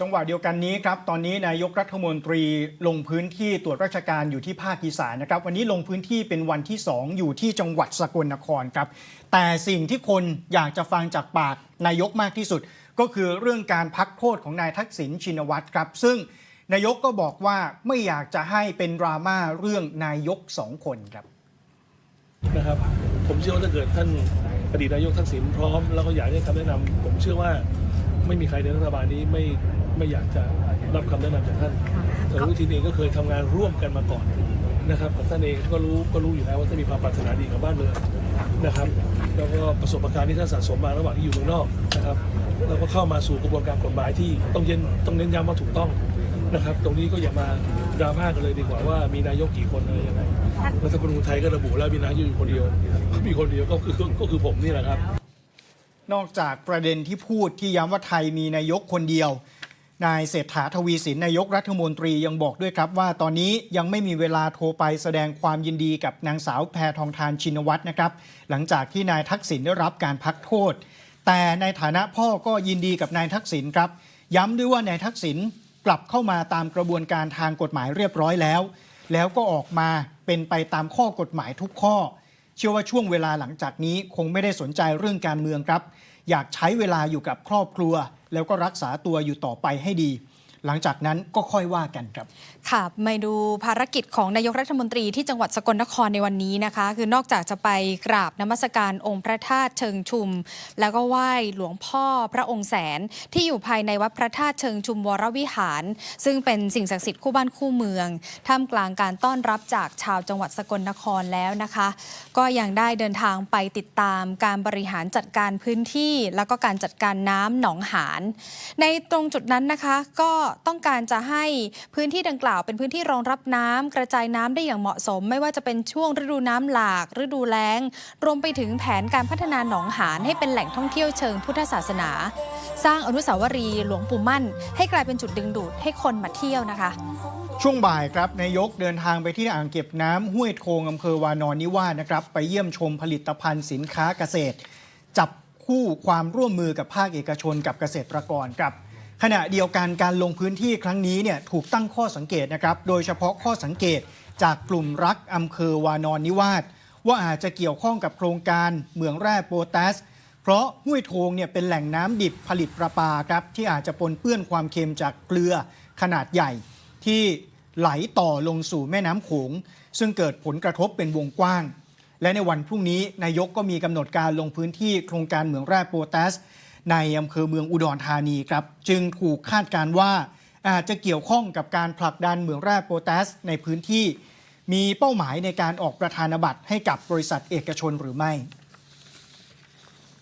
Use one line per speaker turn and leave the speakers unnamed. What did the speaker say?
จังหวะเดียวกันนี้ครับ ตอนนี้นายกรัฐมนตรีลงพื้นที่ตรวจราชการอยู่ที่ภาคอีสานนะครับ วันนี้ลงพื้นที่เป็นวันที่ 2 อยู่ที่จังหวัดสกลนครครับ แต่สิ่งที่คนอยากจะฟังจากปากนายกมากที่สุด ก็คือเรื่องการพักโทษของนายทักษิณชินวัตรครับ ซึ่งนายกก็บอกว่าไม่อยากจะให้เป็นดราม่าเรื่องนายกสองคนครับ
นะครับ ผมเชื่อว่าถ้าเกิดท่านอดีตนายกทักษิณพร้อม แล้วก็อยากให้คำแนะนำผมเชื่อว่า ไม่มีใครในรัฐบาลนี้ไม่ไม่อยากจะรับคำแนะนำจากท่านแต่วิธีเองก็เคยทำงานร่วมกันมาก่อนนะครับกับท่านเองก็รู้ก็รู้อยู่แล้วว่าท่านมีความปรารถนาดีกับบ้านเมืองนะครับ แล้วก็ประสบการณ์ที่ท่านสะสมมาระหว่างที่อยู่เมืองนอกนะครับแล้วก็เข้ามาสู่กระบวนการกฎหมายที่ต้องเย็นต้องเน้นย้ำว่าถูกต้องนะครับ ตรงนี้ก็อย่ามาดราม่ากันเลยดีกว่าว่ามีนายกกี่คนอะไรยังไงรัฐธรรมนูญไทยก็ระบุแล้วมีนายกอยู่คนเดียวมีคนเดียวก็คือก็คือผมนี่แหละครับ
นอกจากประเด็นที่พูดที่ย้ำว่าไทยมีนายกคนเดียว นายเศรษฐาทวีสินนายกรัฐมนตรียังบอกด้วยครับว่าตอนนี้ยังไม่มีเวลาโทรไปแสดงความยินดีกับนางสาวแพทองทานชินวัตรนะครับ หลังจากที่นายทักษิณได้รับการพักโทษ แต่ในฐานะพ่อก็ยินดีกับนายทักษิณครับ ย้ำด้วยว่านายทักษิณกลับเข้ามาตามกระบวนการทางกฎหมายเรียบร้อยแล้ว แล้วก็ออกมาเป็นไปตามข้อกฎหมายทุกข้อ เชื่อว่าช่วงเวลาหลังจากนี้คงไม่ได้สนใจเรื่องการเมืองครับ อยากใช้เวลาอยู่กับครอบครัว แล้วก็รักษาตัวอยู่ต่อไปให้ดี หลังจากนั้นก็ค่อยว่ากันครับ
ค่ะมาดูภารกิจของนายกรัฐมนตรีที่จังหวัดสกลนครในวันนี้นะคะ คือนอกจากจะไปกราบนมัสการองค์พระธาตุเชิงชุม แล้วก็ไหว้หลวงพ่อพระองค์แสนที่อยู่ภายในวัดพระธาตุเชิงชุมวรวิหาร ซึ่งเป็นสิ่งศักดิ์สิทธิ์คู่บ้านคู่เมือง ท่ามกลางการต้อนรับจากชาวจังหวัดสกลนครแล้วนะคะ ก็ยังได้เดินทางไปติดตามการบริหารจัดการพื้นที่ แล้วก็การจัดการน้ำหนองหานในตรงจุดนั้นนะคะก็ต้องการจะให้พื้นที่ดังกล่าว เป็นพื้นที่รองรับน้ำกระจายน้ำได้อย่างเหมาะสม ไม่ว่าจะเป็นช่วงฤดูน้ำหลาก ฤดูแล้ง รวมไปถึงแผนการพัฒนาหนองหานให้เป็นแหล่งท่องเที่ยวเชิงพุทธศาสนา สร้างอนุสาวรีย์หลวงปู่มั่น ให้กลายเป็นจุดดึงดูดให้คนมาเที่ยวนะคะ
ช่วงบ่ายครับนายกเดินทางไปที่อ่างเก็บน้ำห้วยโทงอำเภอวานอนนิวาสนะครับ ไปเยี่ยมชมผลิตภัณฑ์สินค้าเกษตร จับคู่ความร่วมมือกับภาคเอกชนกับเกษตรกรครับ ขณะเดียวกันการลงพื้นที่ครั้งนี้เนี่ยถูกตั้งข้อสังเกตนะครับ โดยเฉพาะข้อสังเกตจากกลุ่มรักอำเภอวานอนนิวาสว่าอาจจะเกี่ยวข้องกับโครงการเหมืองแร่โปแทสเพราะห้วยโทงเนี่ยเป็นแหล่งน้ำดิบผลิตประปาครับที่อาจจะปนเปื้อนความเค็มจากเกลือขนาดใหญ่ ที่ไหลต่อลงสู่แม่น้ำโขงซึ่งเกิดผลกระทบเป็นวงกว้าง และในวันพรุ่งนี้นายกก็มีกำหนดการลงพื้นที่โครงการเหมืองแร่โปแทส ในอำเภอเมืองอุดรธานีครับ จึงถูกคาดการว่า อาจจะเกี่ยวข้องกับการผลักดันเหมืองแร่โปแทสในพื้นที่ มีเป้าหมายในการออกประธานบัตรให้กับบริษัทเอกชนหรือไม่